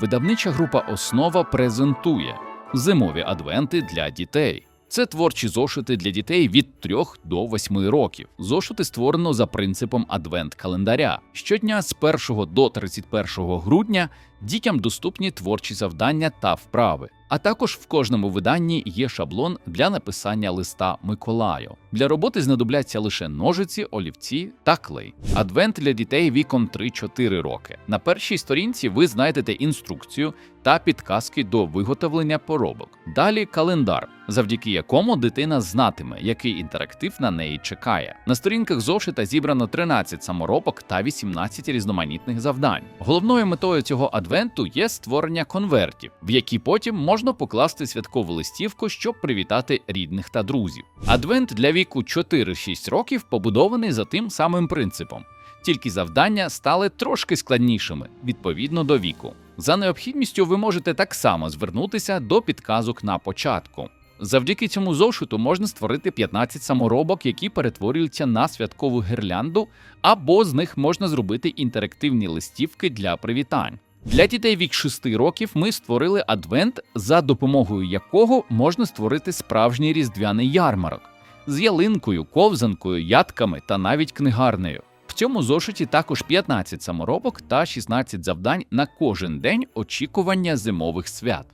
Видавнича група Основа презентує зимові адвенти для дітей. Це творчі зошити для дітей від 3 до 8 років. Зошити створено за принципом адвент-календаря. Щодня з 1 до 31 грудня дітям доступні творчі завдання та вправи. А також в кожному виданні є шаблон для написання листа Миколаю. Для роботи знадобляться лише ножиці, олівці та клей. Адвент для дітей віком 3-4 роки. На першій сторінці ви знайдете інструкцію та підказки до виготовлення поробок. Далі календар, завдяки якому дитина знатиме, який інтерактив на неї чекає. На сторінках зошита зібрано 13 саморобок та 18 різноманітних завдань. Головною метою цього адвенту є створення конвертів, в які потім можна покласти святкову листівку, щоб привітати рідних та друзів. Адвент для віку 4-6 років побудований за тим самим принципом. Тільки завдання стали трошки складнішими відповідно до віку. За необхідністю ви можете так само звернутися до підказок на початку. Завдяки цьому зошиту можна створити 15 саморобок, які перетворюються на святкову гірлянду, або з них можна зробити інтерактивні листівки для привітань. Для дітей вік 6 років ми створили адвент, за допомогою якого можна створити справжній різдвяний ярмарок з ялинкою, ковзанкою, ядками та навіть книгарнею. В цьому зошиті також 15 саморобок та 16 завдань на кожен день очікування зимових свят.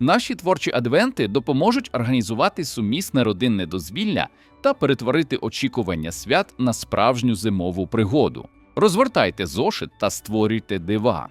Наші творчі адвенти допоможуть організувати сумісне родинне дозвілля та перетворити очікування свят на справжню зимову пригоду. Розвертайте зошит та створюйте дива.